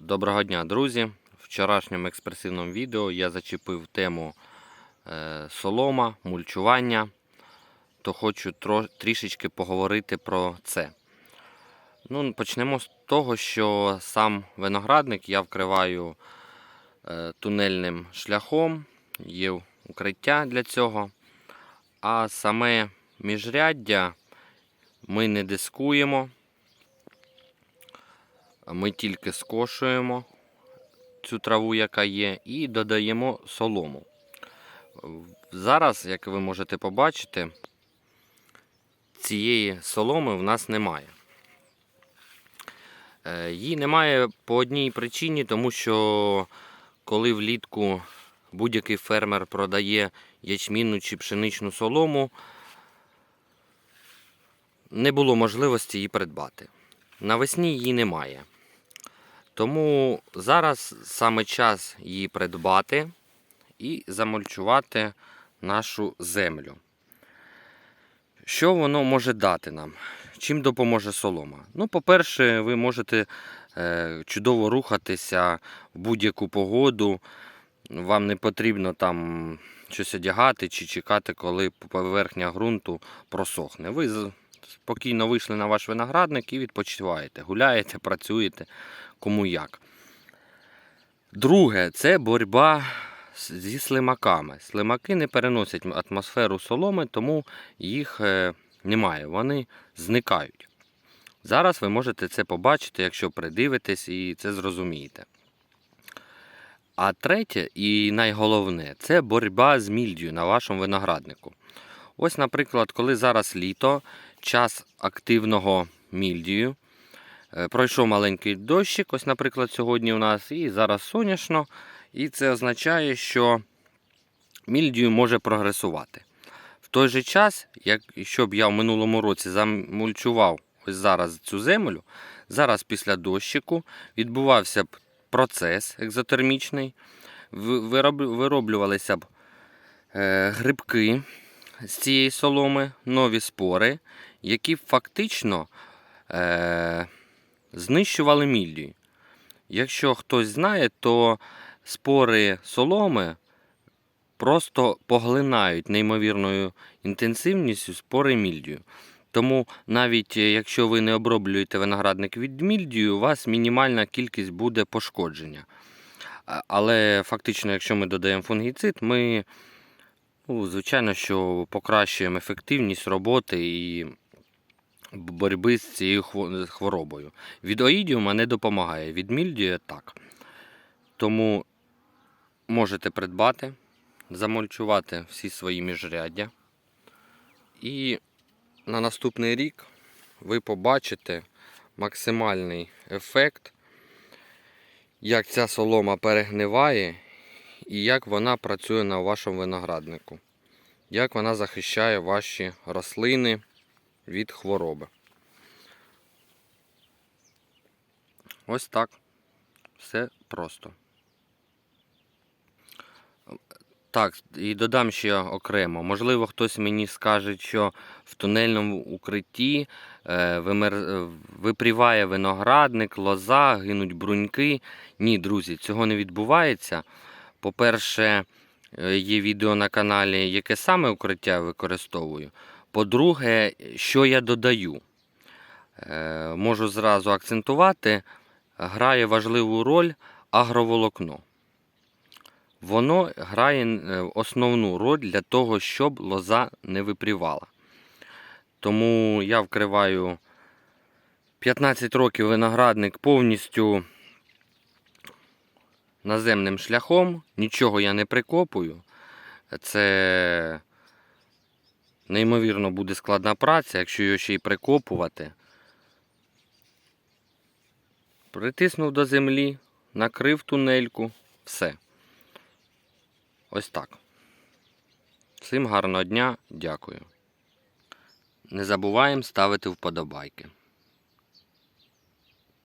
Доброго дня, друзі! В вчорашньому експресивному відео я зачепив тему е, солома, мульчування, то хочу трішечки поговорити про це. Ну, почнемо з того, що сам виноградник я вкриваю е, тунельним шляхом, є укриття для цього. А саме міжряддя ми не дискуємо. Ми тільки скошуємо цю траву, яка є, і додаємо солому. Зараз, як ви можете побачити, цієї соломи в нас немає. Е, Її немає по одній причині, тому що коли влітку будь-який фермер продає ячмінну чи пшеничну солому, не було можливості її придбати. Навесні її немає. Тому зараз саме час її придбати і замульчувати нашу землю. Що воно може дати нам? Чим допоможе солома? Ну, по-перше, ви можете е, чудово рухатися в будь-яку погоду. Вам не потрібно там щось одягати чи чекати, коли поверхня ґрунту просохне. Ви спокійно вийшли на ваш виноградник і відпочиваєте. Гуляєте, працюєте, кому як. Друге, це боротьба зі слимаками. Слимаки не переносять атмосферу соломи, тому їх е, немає, вони зникають. Зараз ви можете це побачити, якщо придивитесь і це зрозумієте. А третє і найголовне це боротьба з мільдію на вашому винограднику. Ось, наприклад, коли зараз літо, час активного мільдію. Е, Пройшов маленький дощик, ось, наприклад, сьогодні у нас, і зараз сонячно. І це означає, що мільдію може прогресувати. В той же час, якщо б я в минулому році замульчував ось зараз цю землю, зараз після дощику відбувався б процес екзотермічний, вироблювалися б е, грибки з цієї соломи, нові спори, які фактично е, знищували мільдію. Якщо хтось знає, то спори соломи просто поглинають неймовірною інтенсивністю спори мільдію. Тому навіть е, якщо ви не оброблюєте виноградник від мільдію, у вас мінімальна кількість буде пошкодження. Але фактично, якщо ми додаємо фунгіцид, ми, ну, звичайно, що покращуємо ефективність роботи і боротьби з цією хворобою. Від оїдіума не допомагає, від мільдію так. Тому можете придбати, замульчувати всі свої міжряддя. І на наступний рік ви побачите максимальний ефект, як ця солома перегниває і як вона працює на вашому винограднику. Як вона захищає ваші рослини від хвороби. Ось так. Все просто. Так, і додам ще окремо. Можливо, хтось мені скаже, що в тунельному укритті е, вимер... е, випріває виноградник, лоза, гинуть бруньки. Ні, друзі, цього не відбувається. По-перше, е, є відео на каналі, яке саме укриття я використовую. По-друге, що я додаю? Е, Можу зразу акцентувати, грає важливу роль агроволокно. Воно грає е, основну роль для того, щоб лоза не випрівала. Тому я вкриваю 15 років виноградник повністю наземним шляхом, нічого я не прикопую. Це неймовірно буде складна праця, якщо його ще й прикопувати. Притиснув до землі, накрив тунельку, все. Ось так. Всім гарного дня, дякую. Не забуваємо ставити вподобайки.